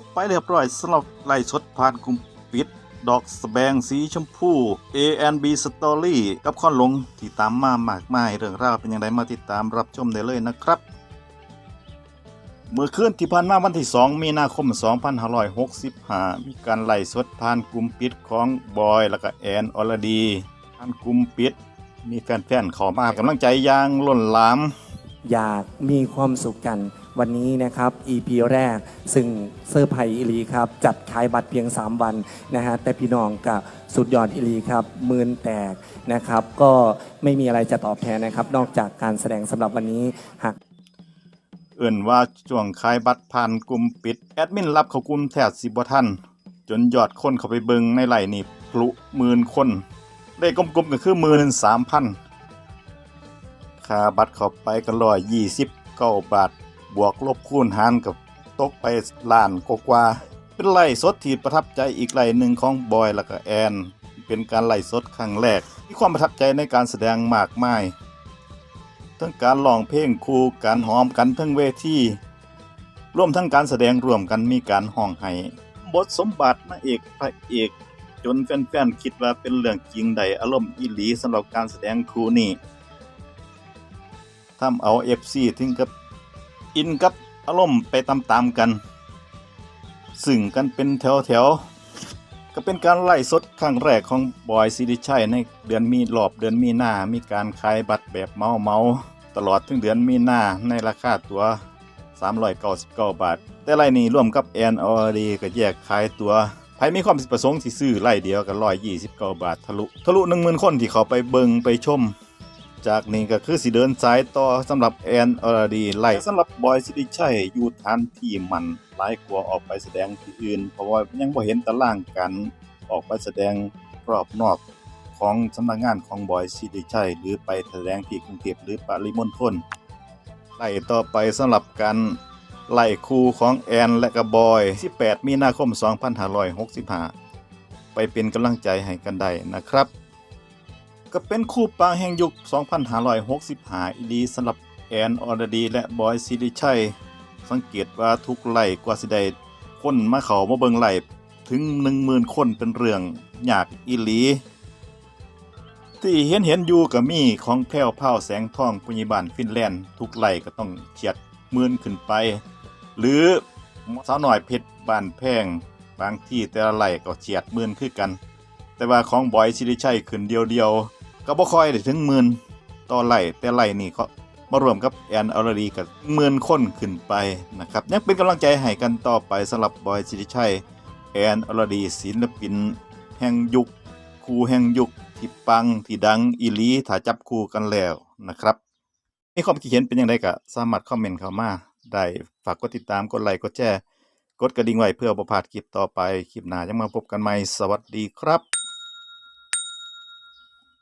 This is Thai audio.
บไปเรียบร้อยสำหรับไล่สดผ่านกลุ่มปิด ดอกสแบงสีชมพู A&B Story กับข้อนหลงที่ตามมามากมายเรื่องราวเป็นอย่างไรมาติดตามรับชมได้เลยนะครับ เมื่อคืนที่ผ่านมาวันที่ 2 มีนาคม 2565 มีการไล่สดผ่านกลุ่มปิดของบอยแล้วก็แอนอรดีผ่านกลุ่มปิด มีแฟนๆเข้ามาให้กำลังใจอย่างล้นหลาม อยากมีความสุขกัน วันนี้นะครับ EP แรก ซึ่งเซอร์ไพรส์อิลีครับ จัดขายบัตรเพียง 3 วันนะฮะแต่พี่น้องกับสุดยอดอิลีครับมื่นแตกนะครับ ก็ไม่มีอะไรจะตอบแทนนะครับ นอกจากการแสดงสำหรับวันนี้หากเอื่นว่าช่วงขายบัตรผ่านกลุ่มปิด แอดมินรับเขากลุ่มแทบสิบทันจนยอดคนเข้าไปเบิงในไหลนี่พลุหมื่นคน ได้กลมๆก็คือหมื่นสามพันค่าบัตรเข้าไปก็ร้อยยี่สิบเก้าบาท บวกลบคูณหารกับตกไปล้านกว่า เป็นไล่สดที่ประทับใจอีกไล่หนึ่งของบอยแล้วก็แอน เป็นการไล่สดครั้งแรกมีความประทับใจในการแสดงมากมาย ทั้งการร้องเพลงคู่การหอมกันทั้งเวทีร่วมทั้งการแสดงร่วมกันมีการห้องไห้บทสมบัตินาเอกพระเอกจนแฟนๆคิดว่าเป็นเรื่องจริงใดอารมณ์อีหลีสำหรับการแสดงคู่นี้ทำเอา FC ถึงกับ อินกับอารมณ์ไปตามๆกันซึ่งกันเป็นแถวๆก็เป็นการไล่สดครั้งแรกของบอยซิริชัยในเดือนมีรอบเดือนมีนามีการขายบัตรแบบเมาเมาตลอดถึงเดือนมีนาในราคาตัว 399 บาท แต่ไล่นี้ร่วมกับแอนออดีก็แยกขายตัวใครมีความประสงค์ที่ซื้อไล่เดียวกัน129 บาททะลุทะลุ10,000คนที่เขาไปเบิงไปชม จากนี้ก็คือสิเดินสายต่อสำหรับแอนอรดีไล่สำหรับบอยสิริชัยอยู่ฐานที่มันหลายกว่าออกไปแสดงที่อื่น เพราะว่ายังบ่เห็นตารางการออกไปแสดงรอบนอกของสำนักงานของบอยสิริชัยหรือไปแสดงที่กรุงเทพหรือปริมณฑลไล่ต่อไปสำหรับการไล่คู่ของแอนและก็บอย 18 มีนาคม 2565 ไปเป็นกำลังใจให้กันได้นะครับ ก็เป็นคู่ปลาแห่งยุค 2565 อีดีสำหรับแอนอรดี และบอยซิริชัย สังเกตว่าทุกไหลกว่าสิได้คนมาเขามาเบิงไหลถึง 10,000 คนเป็นเรื่องอยากอีหลี ที่เห็นเห็นอยู่ก็มีของแพ้วเผาแสงทองปุญญบันฟินแลนด์ ทุกไหลก็ต้องเฉียดหมื่นขึ้นไป หรือสาวหน่อยเพชรบ้านแพงบางที่แต่ละไหลก็เฉียดหมื่นคือกัน แต่ว่าของบอยซิริชัยขึ้นเดียวเดียวๆ ก็บ่ค่อยได้ถึงหมื่นต่อไหลแต่ไหลนี่เขามารวมกับแอนอรดีกับหมื่นคนขึ้นไปนะครับยังเป็นกำลังใจให้กันต่อไปสำหรับบอยซิริชัยแอนอรดีศิลปิน แห่งยุคคู่แห่งยุคที่ปังที่ดังอีลีถ้าจับคู่กันแล้วนะครับมีความคิดเห็นเป็นอย่างไรก็สามารถคอมเมนต์เข้ามาได้ฝากกดติดตามกดไลค์กดแชร์กดกระดิ่งไว้เพื่อบ่พลาดคลิปต่อไป คลิปหน้าจะมาพบกันใหม่ สวัสดีครับ